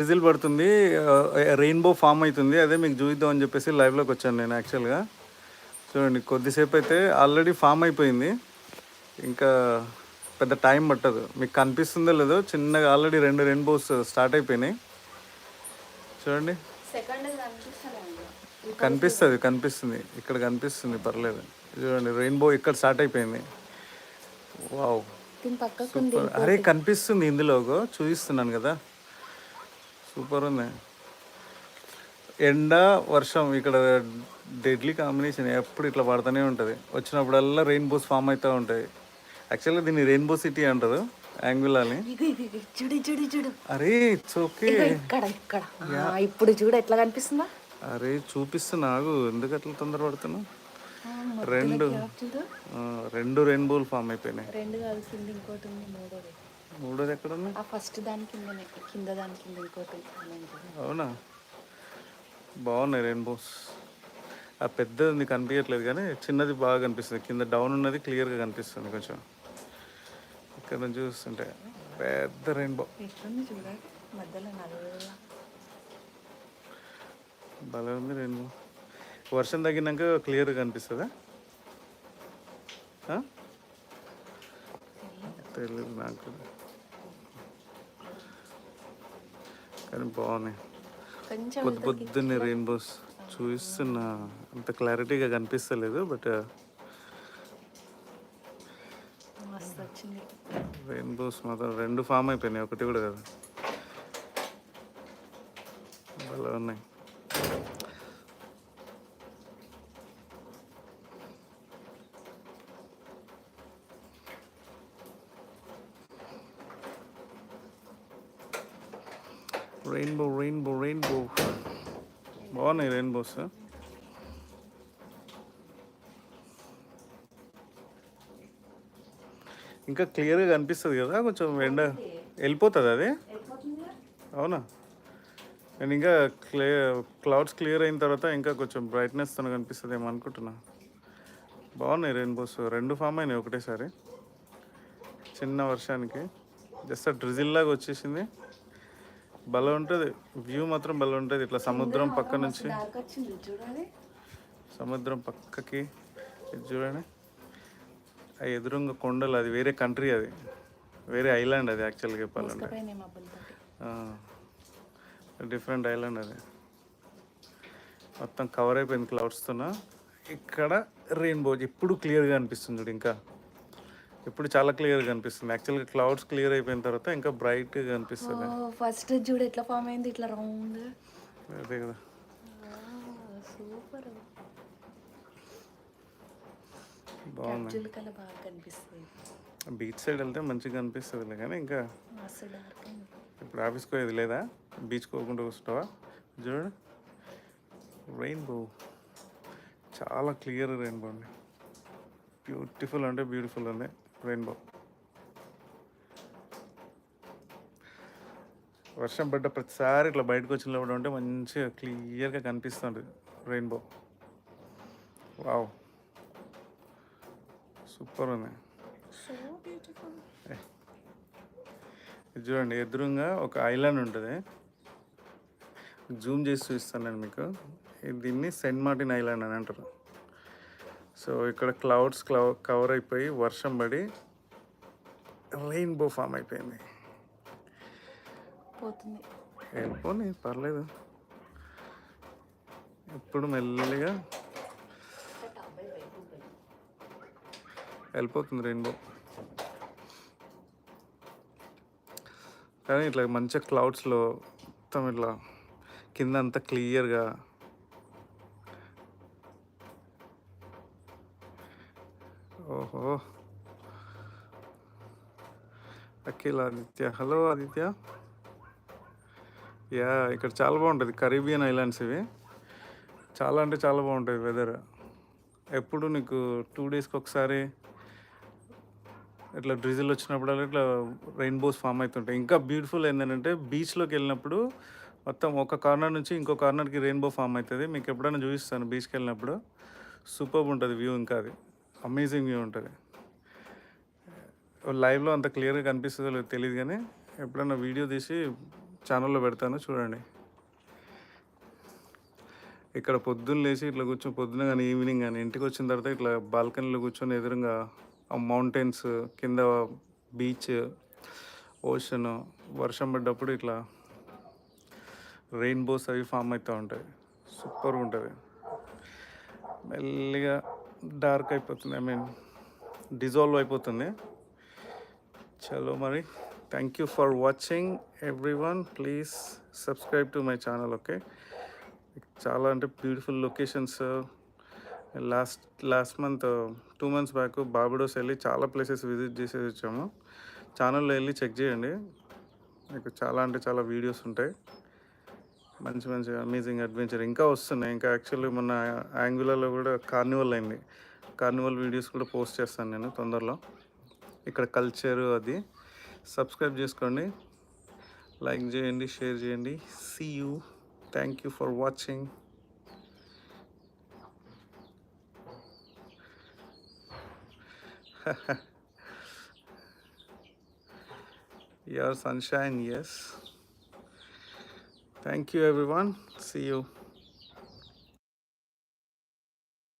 రిజిల్ పడుతుంది rainbow form అవుతుంది. అదే మీకు చూద్దాం అని చెప్పేసి లైవ్లోకి వచ్చాను నేను యాక్చువల్గా చూడండి కొద్దిసేపు అయితే ఆల్రెడీ ఫామ్ అయిపోయింది. ఇంకా పెద్ద టైం పట్టదు. మీకు కనిపిస్తుందో లేదో చిన్నగా ఆల్రెడీ రెండు రెయిన్బోస్ స్టార్ట్ అయిపోయినాయి. చూడండి. కనిపిస్తుంది కనిపిస్తుంది. ఇక్కడ కనిపిస్తుంది పర్లేదు. చూడండి రెయిన్బో ఇక్కడ స్టార్ట్ అయిపోయింది. వావ్ అరే కనిపిస్తుంది ఇందులో చూపిస్తున్నాను కదా. సూపర్ ఉంది. ఎండ వర్షం ఇక్కడ డెడ్లీ కాంబినేషన్ ఎప్పుడు ఇట్లా పడుతూనే ఉంటుంది. వచ్చినప్పుడల్లా రెయిన్బోస్ ఫామ్ అవుతూ ఉంటాయి. యాక్చువల్గా దీన్ని రెయిన్బో సిటీ అంటారు యాంగులాని చూడు చూడు చూడు. అరే ఇట్స్ ఓకే ఇక్కడ ఇక్కడ. ఇప్పుడు చూడు ఎట్లా కనిపిస్తుందా? అరే చూపిస్తున్నా ఆగు. ఎందుకు అట్లా తొందరపడుతున్నావు ఆ, మొత్తం రెండు. రెండు రెయిన్బోలు ఫామ్ అయిపోయినాయి. రెండు కలిసింది ఇంకోటి ఉంది మూడోది. మూడోది ఎక్కడ ఆ ఫస్ట్ దాని కిందనే కింద దాని కింద ఇంకోటి. అవునా? బాగున్నాయి రెయిన్బోస్. ఆ పెద్దది కనిపించట్లేదు కానీ చిన్నది బాగా కనిపిస్తుంది. కింద డౌన్ ఉన్నది క్లియర్గా కనిపిస్తుంది కొంచెం. ఇక్కడ నుంచి చూస్తుంటే పెద్ద రెయిన్బో. భలే ఉంది రెయిన్బో. వర్షం తగ్గినాక క్లియర్గా కనిపిస్తుందా? తెలియదు నాకు. కానీ బాగున్నాయి. పొద్దు పొద్దున్నే రెయిన్బోస్ చూస్తున్నా. అంత క్లారిటీగా కనిపిస్తలేదు బట్ రెయిన్బోస్ మాత్రం రెండు ఫామ్ అయిపోయినాయి ఒకటి కూడా కదా. భలే ఉన్నాయి. రెయిన్బో రెయిన్బో రెయిన్బో బాగున్నాయి రెయిన్బోస్ ఇంకా క్లియర్గా కనిపిస్తుంది కదా కొంచెం ఎండ వెళ్ళిపోతుంది అది? అవునా? నేను ఇంకా క్లియర్ క్లౌడ్స్ క్లియర్ అయిన తర్వాత ఇంకా కొంచెం బ్రైట్నెస్తో కనిపిస్తుంది ఏమో అనుకుంటున్నా. బాగున్నాయి రెయిన్బోస్ రెండు ఫామ్ అయినాయి ఒకటేసారి. చిన్న వర్షానికి. జస్ట్ డ్రిజిల్ లాగా వచ్చేసింది. భలే ఉంటుంది. వ్యూ మాత్రం భలే ఉంటుంది. ఇట్లా సముద్రం పక్క నుంచి సముద్రం పక్కకి ఇది చూడండి. ఆ ఎదురుంగ కొండలు అది వేరే కంట్రీ అది. వేరే ఐలాండ్ అది యాక్చువల్గా చెప్పాలంటే. డిఫరెంట్ ఐలాండ్ అది. మొత్తం కవర్ అయిపోయింది క్లౌడ్స్తోన ఇక్కడ రెయిన్బో ఎప్పుడు క్లియర్గా అనిపిస్తుంది చూడు ఇంకా. ఇప్పుడు చాలా క్లియర్గా కనిపిస్తుంది. యాక్చువల్గా క్లౌడ్స్ క్లియర్ అయిపోయిన తర్వాత ఇంకా బ్రైట్గా కనిపిస్తుంది. ఫస్ట్ చూడు ఎట్లా ఫామ్ అయింది ఇట్లా రౌండ్. అదే కదా. సూపర్. బాగుంది. కలర్ బాగా కనిపిస్తుంది. బీచ్ సైడ్ వెళ్తే మంచిగా కనిపిస్తుంది కానీ ఇంకా ఇప్పుడు ఆఫీస్కి పోయేది లేదా? బీచ్ పోకుండా కూర్చుంటావా? చూడండి రెయిన్బో. చాలా క్లియర్ రెయిన్బో అండి. బ్యూటిఫుల్ అంటే బ్యూటిఫుల్ ఉంది రెయిన్బో. వర్షం పడ్డ ప్రతిసారి ఇట్లా బయటకు వచ్చినప్పుడు ఉంటే మంచిగా క్లియర్గా కనిపిస్తుంది రెయిన్బో. వావ్. సూపర్ ఉంది. చూడండి ఎదురుగా ఒక ఐలాండ్ ఉంటుంది. జూమ్ చేసి చూపిస్తాను నేను మీకు. దీన్ని సెంట్ మార్టిన్ ఐలాండ్ అని అంటారు. సో ఇక్కడ క్లౌడ్స్ క్లౌ కవర్ అయిపోయి వర్షం పడి రెయిన్బో ఫామ్ అయిపోయింది. పోతుంది. వెళ్ళిపోని పర్లేదు. ఇప్పుడు మెల్లిగా వెళ్ళిపోతుంది రెయిన్బో కానీ ఇట్లా మంచిగా క్లౌడ్స్లో మొత్తం ఇట్లా కింద అంతా క్లియర్గా ఓహో. అఖిల్ ఆదిత్య హలో ఆదిత్య. యా ఇక్కడ చాలా బాగుంటుంది. కరీబియన్ ఐలాండ్స్ ఇవి. చాలా అంటే చాలా బాగుంటుంది వెదర్. ఎప్పుడు నీకు టూ డేస్కి ఒకసారి ఇట్లా డ్రిజిల్ వచ్చినప్పుడల్లా ఇట్లా రెయిన్బోస్ ఫామ్ అవుతుంటాయి. ఇంకా బ్యూటిఫుల్ ఏంటంటే బీచ్లోకి వెళ్ళినప్పుడు మొత్తం ఒక కార్నర్ నుంచి ఇంకో కార్నర్కి రెయిన్బో ఫామ్ అవుతుంది. మీకు ఎప్పుడైనా చూపిస్తాను బీచ్కి వెళ్ళినప్పుడు. సూపర్ ఉంటుంది వ్యూ ఇంకా అది. అమేజింగ్ వ్యూ ఉంటుంది. లైవ్లో అంత క్లియర్గా కనిపిస్తుందో లేదో తెలియదు కానీ ఎప్పుడైనా వీడియో తీసి ఛానల్లో పెడతాను చూడండి. ఇక్కడ పొద్దున్న లేచి ఇట్లా కూర్చొని పొద్దున కానీ ఈవినింగ్ కానీ ఇంటికి వచ్చిన తర్వాత ఇట్లా బాల్కనీలో కూర్చొని ఎదురుగా ఆ మౌంటైన్స్ కింద బీచ్ ఓషన్ వర్షం పడ్డప్పుడు ఇట్లా రెయిన్బోస్ అవి ఫామ్ అవుతూ ఉంటాయి. సూపర్గా ఉంటుంది. మెల్లిగా డార్క్ అయిపోతుంది. ఐ మీన్ డిజాల్వ్ అయిపోతుంది. చలో మరి thank you for watching everyone please subscribe to my channel okay? చాలా అంటే beautiful locations. Last last month two months back Barbados వెళ్ళి చాలా ప్లేసెస్ విజిట్ చేసేసి వచ్చాము. ఛానల్లో వెళ్ళి చెక్ చేయండి. మీకు చాలా అంటే చాలా వీడియోస్ ఉంటాయి. మంచి మంచి అమేజింగ్ అడ్వెంచర్ ఇంకా వస్తున్నాయి. ఇంకా యాక్చువల్లీ మొన్న యాంగులలో కూడా కార్నివల్ అయింది. కార్నివల్ వీడియోస్ కూడా పోస్ట్ చేస్తాను నేను తొందరలో. ఇక్కడ కల్చరు అది. సబ్స్క్రైబ్ చేసుకోండి. లైక్ చేయండి షేర్ చేయండి. See you thank you for watching your sunshine yes. Thank you everyone. See you